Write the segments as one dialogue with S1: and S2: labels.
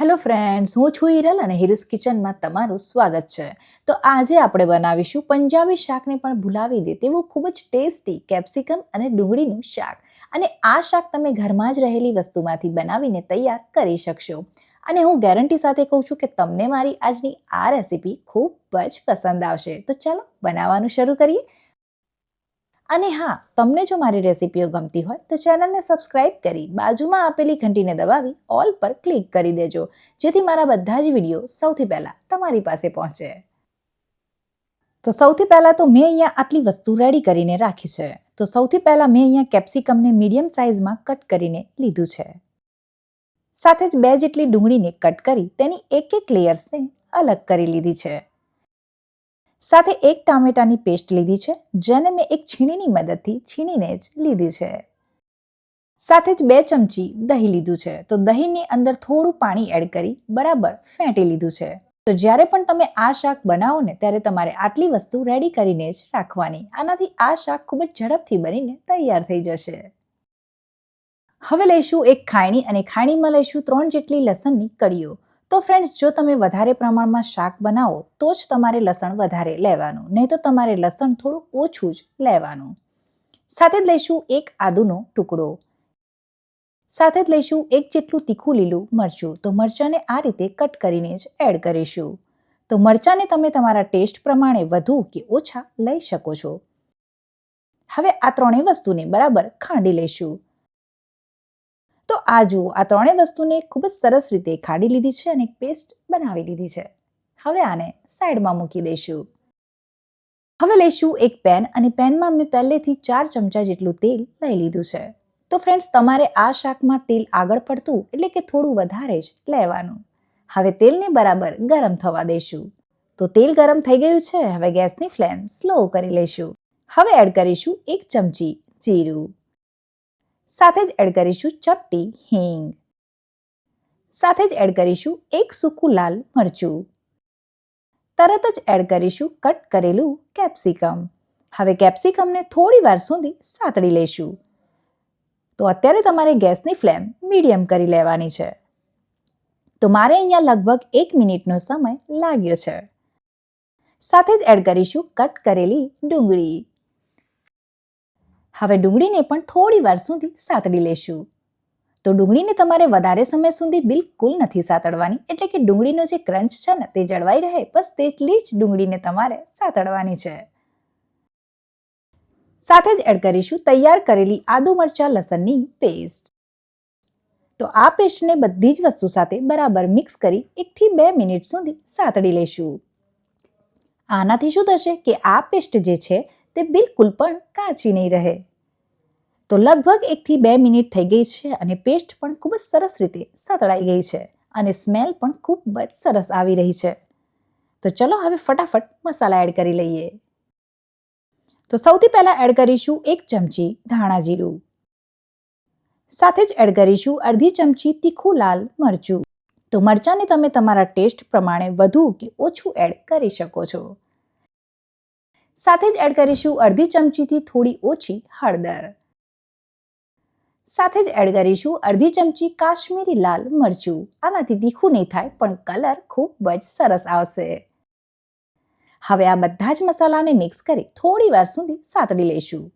S1: Hello friends, હું છું હિરલ અને હિરુસ કિચનમાં તમારું સ્વાગત છે. તો આજે આપણે બનાવીશું પંજાબી શાકને પણ ભૂલાવી દે તેવું ખૂબ જ ટેસ્ટી કેપ્સિકમ અને ડુંગળીનું શાક. અને આ શાક તમે ઘરમાં જ રહેલી વસ્તુમાંથી બનાવીને તૈયાર કરી શકશો. અને હું ગેરંટી સાથે કહું છું કે તમને મારી આજની આ રેસીપી ખૂબ જ પસંદ આવશે. તો ચાલો બનાવવાનું શરૂ કરીએ. અને હા, તમને જો મારી રેસીપીઓ ગમતી હોય, તો ચેનલને સબસ્ક્રાઇબ કરી બાજુમાં આપેલી ઘંટીને દબાવી ઓલ પર ક્લિક કરી દેજો, જેથી મારા બધા જ વીડિયો સૌથી પહેલાં તમારી પાસે પહોંચે. તો સૌથી પહેલાં તો મેં અહીંયા આટલી વસ્તુ રેડી કરીને રાખી છે. તો સૌથી પહેલાં મેં અહીંયા કેપ્સિકમને મીડિયમ સાઇઝમાં કટ કરીને લીધું છે. સાથે જ બે જેટલી ડુંગળીને કટ કરી તેની એક એક લેયર્સને અલગ કરી લીધી છે. સાથે એક ટામેટાની પેસ્ટ લીધી છે, જેને મેં એક છીણીની મદદથી છીણીને જ લીધી છે. સાથે જ બે ચમચી દહીં લીધું છે. તો દહીંની અંદર થોડું પાણી એડ કરી બરાબર ફેંટી લીધું છે. તો જ્યારે પણ તમે આ શાક બનાવો ને, ત્યારે તમારે આટલી વસ્તુ રેડી કરીને જ રાખવાની. આનાથી આ શાક ખૂબ જ ઝડપથી બનીને તૈયાર થઈ જશે. હવે લઈશું એક ખાયણી અને ખાયણીમાં લઈશું ત્રણ જેટલી લસણની કળીઓ. તો ફ્રેન્ડ્સ જો તમે વધારે પ્રમાણમાં શાક બનાવો, તો જ તમારે લસણ વધારે લેવાનું. નહીં તો તમારે લસણ થોડું ઓછું જ લેવાનું. સાથે જ લઈશું એક આદુનો ટુકડો. સાથે જ લઈશું એક જેટલું તીખું લીલું મરચું. તો મરચાંને આ રીતે કટ કરીને જ એડ કરીશું. તો મરચાંને તમે તમારા ટેસ્ટ પ્રમાણે વધુ કે ઓછા લઈ શકો છો. હવે આ ત્રણેય વસ્તુને બરાબર ખાંડી લઈશું. તો આ જુઓ, આ ત્રણેય વસ્તુને ખૂબ જ સરસ રીતે ખાડી લીધી છે અને પેસ્ટ બનાવી લીધી છે. હવે આને સાઈડમાં મૂકી દઈશું. હવે લઈશું એક પેન અને પેનમાં મેં પહેલેથી ચાર ચમચા જેટલું તેલ લઈ લીધું છે. તો ફ્રેન્ડ્સ તમારે આ શાકમાં તેલ આગળ પડતું એટલે કે થોડું વધારે જ લેવાનું. હવે તેલને બરાબર ગરમ થવા દઈશું. તો તેલ ગરમ થઈ ગયું છે, હવે ગેસની ફ્લેમ સ્લો કરી લઈશું. હવે એડ કરીશું એક ચમચી જીરું. સાથે જ એડ કરીશું ચપટી હિંગ. સાથે જ એડ કરીશું એક સૂકું લાલ મરચું. તરત જ એડ કરીશું કટ કરેલું કેપ્સિકમ. હવે કેપ્સિકમને થોડી વાર સુધી સાતળી લઈશું તો અત્યારે તમારે ગેસની ફ્લેમ મીડિયમ કરી લેવાની છે. તો મારે અહીંયા લગભગ એક મિનિટનો સમય લાગ્યો છે. સાથે જ એડ કરીશું કટ કરેલી ડુંગળી. હવે ડુંગળીને પણ થોડી વાર સુધી સાતડી લેશું. તો ડુંગળીને તમારે વધારે સમય સુધી બિલકુલ નથી સાતડવાની. એટલે કે ડુંગળીનો જે ક્રંચ છે ને, તે જળવાઈ રહે, બસ તેટલી જ ડુંગળીને તમારે સાતડવાની છે. સાથે જ એડ કરીશું તૈયાર કરેલી આદુ મરચા લસણની પેસ્ટ તો આ પેસ્ટને બધી જ વસ્તુ સાથે બરાબર મિક્સ કરી એકથી બે મિનિટ સુધી સાતડી લેશું. આનાથી શું થશે કે આ પેસ્ટ જે છે, તે બિલકુલ પણ કાચી નહીં રહે. તો લગભગ એકથી બે મિનિટ થઈ ગઈ છે અને પેસ્ટ પણ ખૂબ જ સરસ રીતે સતળાઈ ગઈ છે અને સ્મેલ પણ ખૂબ જ સરસ આવી રહી છે. તો ચલો હવે ફટાફટ મસાલા એડ કરી લઈએ. તો સૌથી પહેલાં એડ કરીશું એક ચમચી ધાણા જીરું. સાથે જ એડ કરીશું અડધી ચમચી તીખું લાલ મરચું. તો મરચાંને તમે તમારા ટેસ્ટ પ્રમાણે વધુ કે ઓછું એડ કરી શકો છો. સાથે જ એડ કરીશું અડધી ચમચીથી થોડી ઓછી હળદર. સાથે જ એડ કરીશું અડધી ચમચી કાશ્મીરી લાલ મરચું. આનાથી તીખું નહીં થાય, પણ કલર ખૂબ જ સરસ આવશે. હવે આ બધા જ મસાલાને મિક્સ કરી થોડી વાર સુધી સાતડી લઈશું.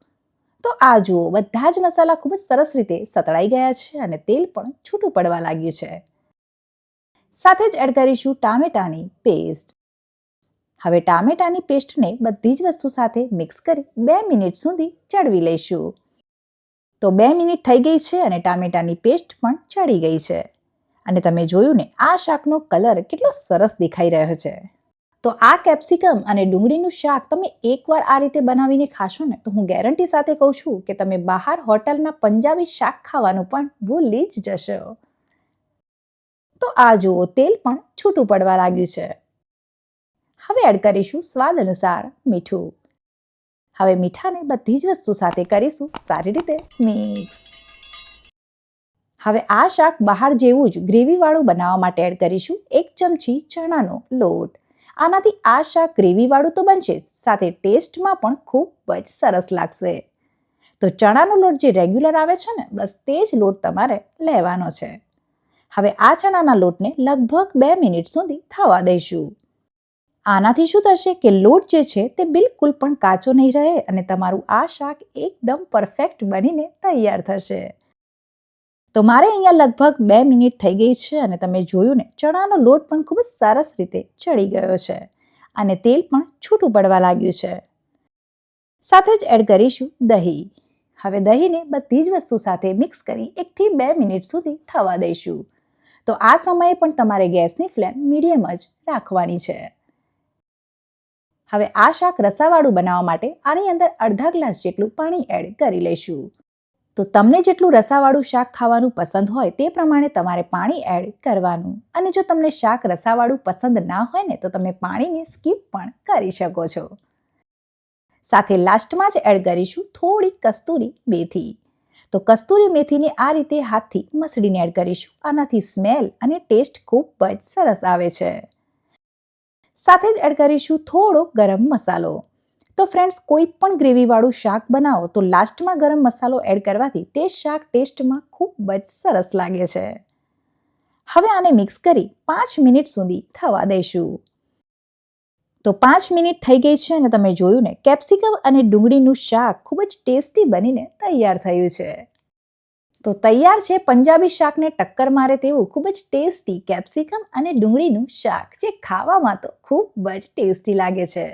S1: તો આ જુઓ, બધા જ મસાલા ખૂબ જ સરસ રીતે સતળાઈ ગયા છે અને તેલ પણ છૂટું પડવા લાગ્યું છે. સાથે જ એડ કરીશું ટામેટાની પેસ્ટ. હવે ટામેટાની પેસ્ટને બધી જ વસ્તુ સાથે મિક્સ કરી બે મિનિટ સુધી ચડવી લઈશું. તો બે મિનિટ થઈ ગઈ છે અને ટામેટાની પેસ્ટ પણ ચડી ગઈ છે. અને તમે જોયું ને, આ શાકનો કલર કેટલો સરસ દેખાઈ રહ્યો છે. તો આ કેપ્સિકમ અને ડુંગળીનું શાક તમે એકવાર આ રીતે બનાવીને ખાશો ને, તો હું ગેરંટી સાથે કહું છું કે તમે બહાર હોટલના પંજાબી શાક ખાવાનું પણ ભૂલી જ જશો. તો આ જુઓ, તેલ પણ છૂટું પડવા લાગ્યું છે. હવે એડ કરીશું સ્વાદ અનુસાર મીઠું. હવે મીઠાને બધી જ વસ્તુ સાથે કરીશું સારી રીતે મિક્સ. હવે આ શાક બહાર જેવું જ ગ્રેવીવાળું બનાવવા માટે એડ કરીશું એક ચમચી ચણાનો લોટ. આનાથી આ શાક ગ્રેવીવાળું તો બનશે, સાથે ટેસ્ટમાં પણ ખૂબ જ સરસ લાગશે. તો ચણાનો લોટ જે રેગ્યુલર આવે છે ને, બસ તે જ લોટ તમારે લેવાનો છે. હવે આ ચણાના લોટને લગભગ બે મિનિટ સુધી થવા દઈશું. આનાથી શું થશે કે લોટ જે છે તે બિલકુલ પણ કાચો નહીં રહે અને તમારું આ શાક એકદમ પરફેક્ટ બનીને તૈયાર થશે. તો મારે અહીંયા લગભગ બે મિનિટ થઈ ગઈ છે અને તમે જોયું ને, ચણાનો લોટ પણ ખૂબ જ સરસ રીતે ચડી ગયો છે અને તેલ પણ છૂટું પડવા લાગ્યું છે. સાથે જ એડ કરીશું દહીં. હવે દહીંને બધી જ વસ્તુ સાથે મિક્સ કરી એકથી બે મિનિટ સુધી થવા દઈશું. તો આ સમયે પણ તમારે ગેસની ફ્લેમ મીડિયમ જ રાખવાની છે. હવે આ શાક રસાવાળું બનાવવા માટે આની અંદર અડધા ગ્લાસ જેટલું પાણી એડ કરી લઈશું. તો તમને જેટલું રસાવાળું શાક ખાવાનું પસંદ હોય તે પ્રમાણે તમારે પાણી એડ કરવાનું. અને જો તમને શાક રસાવાળું પસંદ ના હોય ને તો તમે પાણીને સ્કીપ પણ કરી શકો છો. સાથે લાસ્ટમાં જ એડ કરીશું થોડી કસ્તુરી મેથી. તો કસ્તુરી મેથીને આ રીતે હાથથી મસળીને એડ કરીશું. આનાથી સ્મેલ અને ટેસ્ટ ખૂબ જ સરસ આવે છે. સાથે જ એડ કરીશું થોડો ગરમ મસાલો. તો ફ્રેન્ડ્સ કોઈ પણ ગ્રેવીવાળું શાક બનાવો તો લાસ્ટમાં ગરમ મસાલો એડ કરવાથી તે શાક ટેસ્ટમાં ખૂબ જ સરસ લાગે છે. હવે આને મિક્સ કરી પાંચ મિનિટ સુધી થવા દઈશું. તો પાંચ મિનિટ થઈ ગઈ છે અને તમે જોયું ને, કેપ્સિકમ અને ડુંગળીનું શાક ખૂબ જ ટેસ્ટી બનીને તૈયાર થયું છે. તો તૈયાર છે પંજાબી શાકને ટક્કર મારે તેવું ખૂબ જ ટેસ્ટી કેપ્સિકમ અને ડુંગળીનું શાક, જે ખાવામાં તો ખૂબ જ ટેસ્ટી લાગે છે.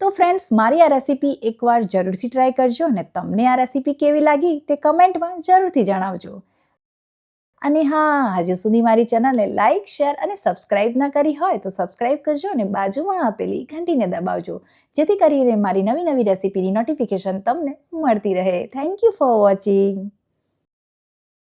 S1: તો ફ્રેન્ડ્સ, મારી આ રેસીપી એકવાર જરૂરથી ટ્રાય કરજો અને તમને આ રેસીપી કેવી લાગી તે કમેન્ટમાં જરૂરથી જણાવજો. અને હા, હજુ સુધી મારી ચેનલને લાઇક શેર અને સબસ્ક્રાઇબ ના કરી હોય તો સબસ્ક્રાઇબ કરજો અને બાજુમાં આપેલી ઘંટીને દબાવજો, જેથી કરીને મારી નવી નવી રેસીપીની નોટિફિકેશન તમને મળતી રહે. Thank you for watching.